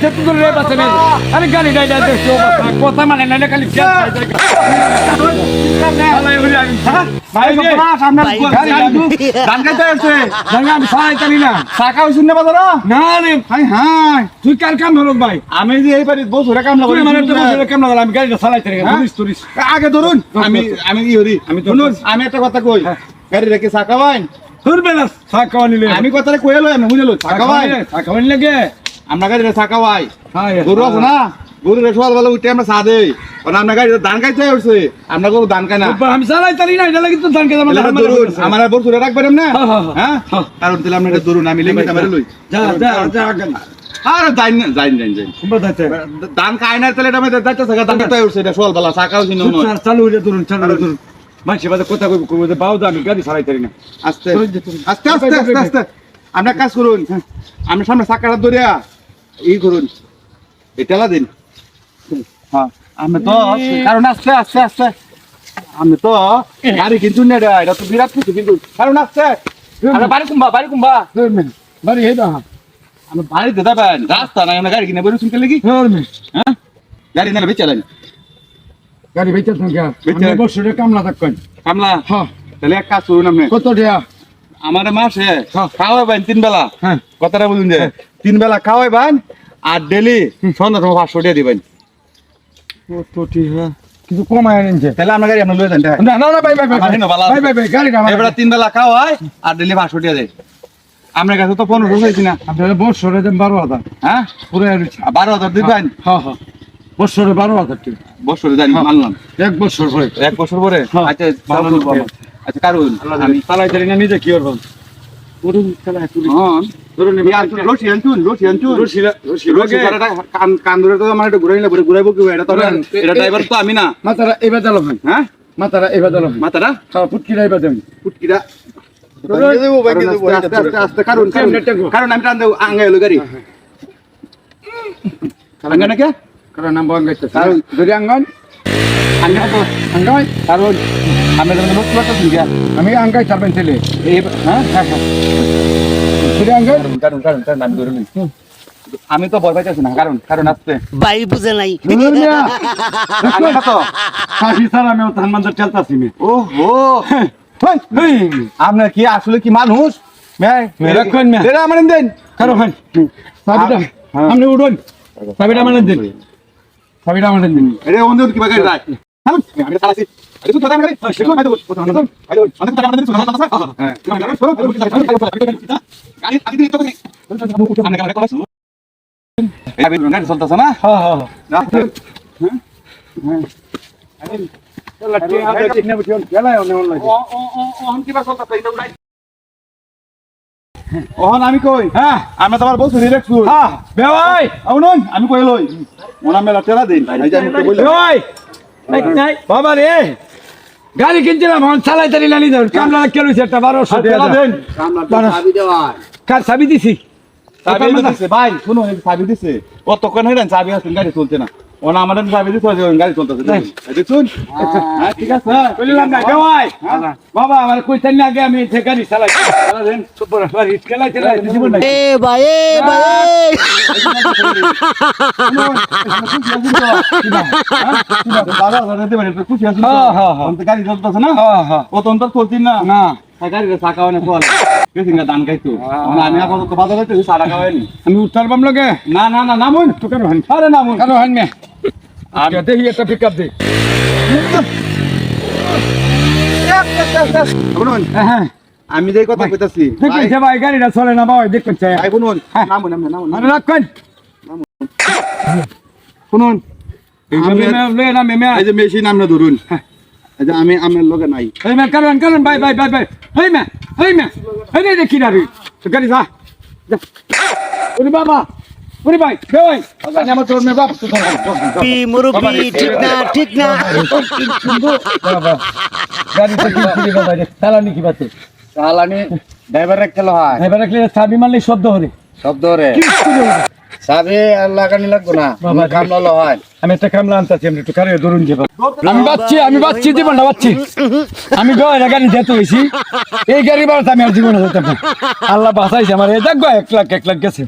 সে তো রে বাসে নে আরে গাড়ি ডাই দেখছ কথা মানে না খালি গাড়ি আমি চাকা কার যে এই বাড়ি বসে কাম তুই লাগি মানে তো বসে কাম না আমি গাড়িটা চালাইতে আগে ধরুন আমি আমি আমি আমি একটা কথা কই। গাড়ি রেখে চাকা বাইন আমি কথাটা কই এলো আমি বুঝলো চাকা বাইন সাকা লাগে আমরা গাড়ি চাকা বাই হ্যাঁ গরু আছে না? গরু সকাল বেলা উঠে আমরা চা দেই। কারণ আমরা গাড়ি ধান খাইতে উঠছে আমরা গরু ধান খাই না। আমি চালাই তারি না এটা লাগি তো ধান খেতে তাহলে এটা ধরুন আমার আর বছরে রাখবেন না? হ্যাঁ, হ্যাঁ, হ্যাঁ। হ্যাঁ। কারণ তাহলে আমরা এটা ধরুন আমি লেগে আমার লই। যা যা যা গান আর যাই না যাই যাই যাই কুম্বা দাতে ধান খাই না তাহলে এটা আমি যাইতে থাকা ধান খাইতে উঠছে এটা সকাল বেলা চাকাও ছিল চালু হইলে ধরুন চালু হইলে ধরুন। বাদে কথা কইব কইব বাউ আমি গাড়ি চালাই না। আস্তে আস্তে আস্তে আস্তে আস্তে। আমরা কাজ করুন। আমি সামনে চাকাটা ধরিয়া ই করুন এটা দিন। হ্যাঁ আমি তো কারণ আস্তে আস্তে আস্তে আমি তো গাড়ি কিন্তু না এটা এটা তো বিরাট কিছু কিন্তু কারণ আস্তে বাড়ি কুম্বা বাড়ি কুম্বা। বাড়ি হেদা আমি বাড়িতে যাবেন রাস্তা নাই গাড়ি কিনে বেরো শুনতে লাগি হ্যাঁ? গাড়ি না বেচালেন গাড়ি বেচা থাকা বেচা। বছরে কামলা থাকেন কামলা? হ্যাঁ। তাহলে এক কাজ করুন আপনি। কত দিয়া? আমার মাসে হ্যাঁ। খাওয়াবেন তিন বেলা। হ্যাঁ। কথাটা বলুন যে। তিন বেলা খাওয়াইবেন আর ডেলি সন্ধ্যা সময় পাঁচশো টাকা দিবেন। কিছু কমায় আনছে তাহলে আপনার গাড়ি আপনার লয়ে যান না না না ভাই ভাই ভাই আমার হেন ভালো আছে। ভাই ভাই ভাই গাড়ি না এবার তিন বেলা খাওয়াই আর ডেলি পাঁচশো টাকা দেয়। আপনার কাছে তো পনেরো চাইছি না। আপনার বছরে দেন বারো হাজার। হ্যাঁ? পুরো বারো হাজার দিবেন? হ্যাঁ হ্যাঁ বছরে বারো হাজার টাকা। বছরে জানি মানলাম। এক বছর পরে। এক বছর পরে? হ্যাঁ। আচ্ছা। আচ্ছা কারণ আমি চালাই তারি না নিজে কি করব? পুরো চালাই হ্যাঁ। আমি না। মাতারা এবার দিলাম হ্যাঁ? মাতারা এবার দিলাম মাতারা হ্যাঁ ফুটকি এবার দেন পুটকিরা। ধরুন। আস্তে, আস্তে, আস্তে, আস্তে, কারণ কারণ- কেমনে টেকবো? কারণ আমি টান দেবো আঙ্গাই হলো গাড়ি। কারণ নাম কারণ আঙ্গন কারণ আমি আমি আঙ্গাই চাবেন ছেলে। হ্যাঁ হ্যাঁ। হ্যাঁ কারণ কারণ কারণ কারণ আমি তো ভয় পাইতেছি না কারণ কারণ আসতে বাই বুঝে নাই। আপনার কি আসলে কি মানুষ? আমার দেন। কারও হয় হ্যাঁ। আপনি উঠুন সাবিটা মানে দিন। সাবিটা মানে দিন। এটা অন্য কি বাগাই হ্যাঁ আমি আমি দেখো আমি আমি তো অনেক টাকা আমাদের শুনে কথা হ্যাঁ গাড়ি আমি এই গাড়ি হ্যাঁ হ্যাঁ ওহন আমি কই হ্যাঁ আমি তোমার বলছি হ্যাঁ আমি কই লই ওনা মেলা টেলা দিন এই বাবা। রে। গাড়ি কিনছিলাম চালাই তারি লানি দেন কামলা কেন একটা বারোশো টেলা দেন। কার চাবি দিছি? ভাই শুনো চাবি দিছে। ও তখন হেডেন চাবি আছে গাড়ি চলছে না? ওনা আমাদের চাবি দিছে গাড়ি চলতেছে দেখুন। হ্যাঁ। ঠিক আছে। না বেওয়াই বাবা আমার কইতেন না আগে আমি গাড়ি চালাই। এ ভাই এ ভাই হ্যাঁ, হ্যাঁ, হ্যাঁ। গাড়ি চলতেছে না হ্যাঁ হ্যাঁ ও তো চলছিস না না না আমি উত্তর লগে না না না নামুন তো কেন হান আরে নামুন কেন হান মে আর দেখি একটা পিক আপ দে শুনুন হ্যাঁ আমি যে কথা কইতাছি দেখুন যে ভাই গাড়িটা চলে না ভাই দেখুন চাই ভাই শুনুন। নামুন নামুন নামুন। আরে রাখুন শুনুন। এই যে মেশিন আমরা ধরুন। এই যে আমি আমার লগে নাই। এই মে কারণ কারণ ভাই ভাই ভাই ভাই এই মে এই মে এই রে দেখি না রে গাড়ি যা। যা। ওরে বাবা। ওরে ভাই ভাই আমার তোর মে বাপ। কি মুরব্বি ঠিক না ঠিক না। গাড়ি তো কি কি বাবা চালানি কি বাতে? চালানি ড্রাইভার রাখতে হয়। এবার রাখলে চাবি মারলে শব্দ হরে। শব্দ রে চাবি আর লাগানি লাগবো না। বাবা, কাম ললো হয়। আমি একটা কামলা আনতাছি আমি একটু কারে ধরুন যে আমি বাচ্চি আমি বাচ্চি দিব না বাচ্চি। আমি গয় গাড়ি যেতে হয়েছি এই গাড়ি বাড়াতে আমি আর জীবনে আল্লাহ বাঁচাইছে আমার। এ দেখব এক লাখ এক লাখ গেছে।